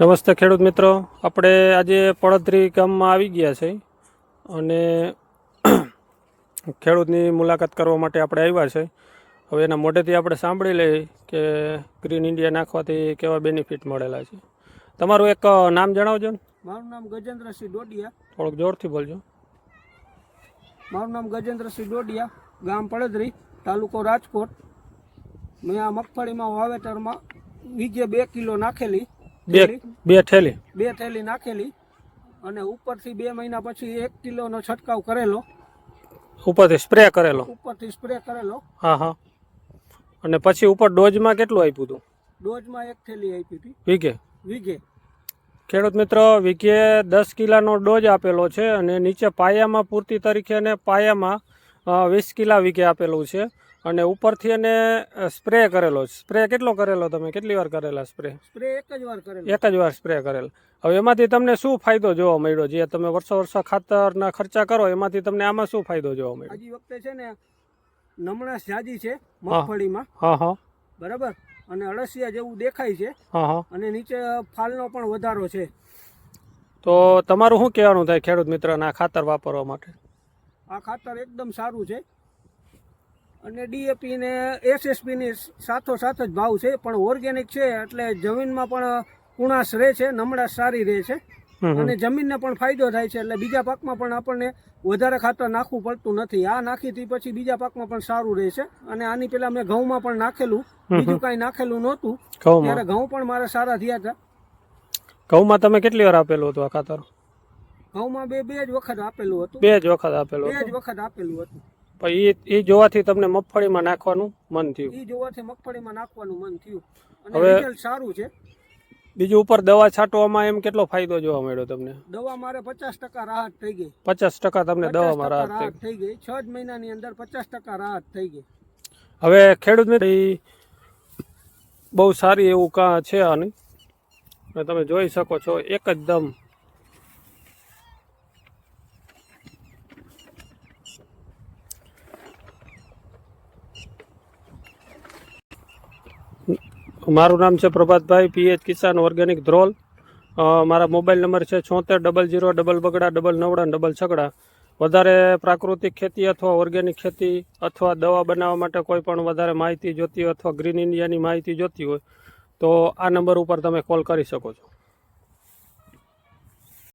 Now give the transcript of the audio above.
નમસ્તે ખેડૂત મિત્રો. આપણે આજે પડતરી ગામમાં આવી ગયા છે અને ખેડૂતની મુલાકાત કરવા માટે આપણે આવ્યા છે. હવે એના મોઢેથી આપણે સાંભળી લઈએ કે ગ્રીન ઇન્ડિયા નાખવાથી કેવા બેનિફિટ મળેલા છે. તમારું એક નામ જણાવજો ને. મારું નામ ગજેન્દ્રસિંહ ડોડિયા. થોડુંક જોરથી બોલજો. મારું નામ ગજેન્દ્રસિંહ ડોડિયા ગામ પડદરી તાલુકો રાજકોટ. મેં આ મગફળીમાં વાવેતરમાં બીજે બે કિલો નાખેલી. બે બે થેલી. બે થેલી નાખેલી અને ઉપરથી બે મહિના પછી એક કિલોનો છંટકાવ કરેલો. ઉપરથી સ્પ્રે કરેલો. ઉપરથી સ્પ્રે કરેલો. હા હા. અને પછી ઉપર ડોઝમાં કેટલું આપ્યું હતું? ડોઝમાં એક થેલી આપી હતી. વીઘે? વીઘે. ખેડૂત મિત્રો વીઘે દસ કિલાનો ડોઝ આપેલો છે અને નીચે પાયામાં પૂરતી તરીકે અને પાયામાં વીસ કિલા વીઘે આપેલું છે. અને ઉપરથી એને સ્પ્રે કરેલો સ્પ્રે કેટલો કરેલો તમે? કેટલી વાર કરેલા સ્પ્રે? સ્પ્રે એક જ વાર કરેલો. એક જ વાર સ્પ્રે કરેલ. હવે એમાંથી તમને શું ફાયદો જોવા મળ્યો? જે તમે વર્ષો વર્ષો ખાતરના ખર્ચા કરો એમાંથી તમને આમાં શું ફાયદો જોવા મળ્યો? હજી વખતે છે ને નમણાશ જાજી છે મગફળીમાં. હા હા. બરાબર? અને અળસિયા જેવું દેખાય છે. હા હા. અને નીચે ફાલનો પણ વધારો છે. તો તમારું શું કહેવાનું થાય ખેડૂત મિત્રના ખાતર વાપરવા માટે? આ ખાતર એકદમ સારું છે. અને ડીએપી ને ની સાથોસાથ જ ભાવ છે પણ ઓર્ગેનિક છે એટલે જમીનમાં પણ કુણાશ રહે છે નમણાશ સારી રહે છે. અને જમીનને પણ ફાયદો થાય છે એટલે બીજા પાકમાં પણ આપણને વધારે ખાતર નાખવું પડતું નથી. આ નાખીથી પછી બીજા પાકમાં પણ સારું રહે છે. અને આની પેલા મેં ઘઉંમાં પણ નાખેલું બીજું કાંઈ નાખેલું નહોતું. ત્યારે ઘઉં પણ મારા સારા થયા હતા. ઘઉંમાં તમે કેટલી વાર આપેલું હતું આ ખાતર? ઘઉંમાં બે બે જ વખત આપેલું હતું. બે જ વખત આપેલું બે જ વખત આપેલું હતું. પણ એ એ જોવાથી તમને મગફળીમાં નાખવાનું મન થયું. એ જોવાથી મગફળીમાં નાખવાનું મન થયું. અને હવે- રિઝલ્ટ સારું છે. બીજું ઉપર દવા છાંટવામાં એમ કેટલો ફાયદો જોવા મળ્યો તમને? દવા મારે પચાસ ટકા રાહત થઈ ગઈ. પચાસ ટકા તમને દવામાં રાહત થઈ ગઈ. છ જ મહિનાની અંદર પચાસ ટકા રાહત થઈ ગઈ. હવે ખેડૂત મિત્ર બહુ સારી એવું કાં છે આની? તમે જોઈ શકો છો એક મારું નામ છે પ્રભાતભાઈ, પીએચ કિસાન ઓર્ગેનિક ધ્રોલ. મારા મોબાઈલ નંબર છે છોતેર ડબલ જીરો ડબલ બગડા ડબલ નવડા ડબલ છગડા. વધારે પ્રાકૃતિક ખેતી અથવા ઓર્ગેનિક ખેતી અથવા દવા બનાવવા માટે કોઈ પણ વધારે માહિતી જોતી હોય અથવા ગ્રીન ઇન્ડિયાની માહિતી જોતી હોય, તો આ નંબર ઉપર તમે કોલ કરી શકો છો.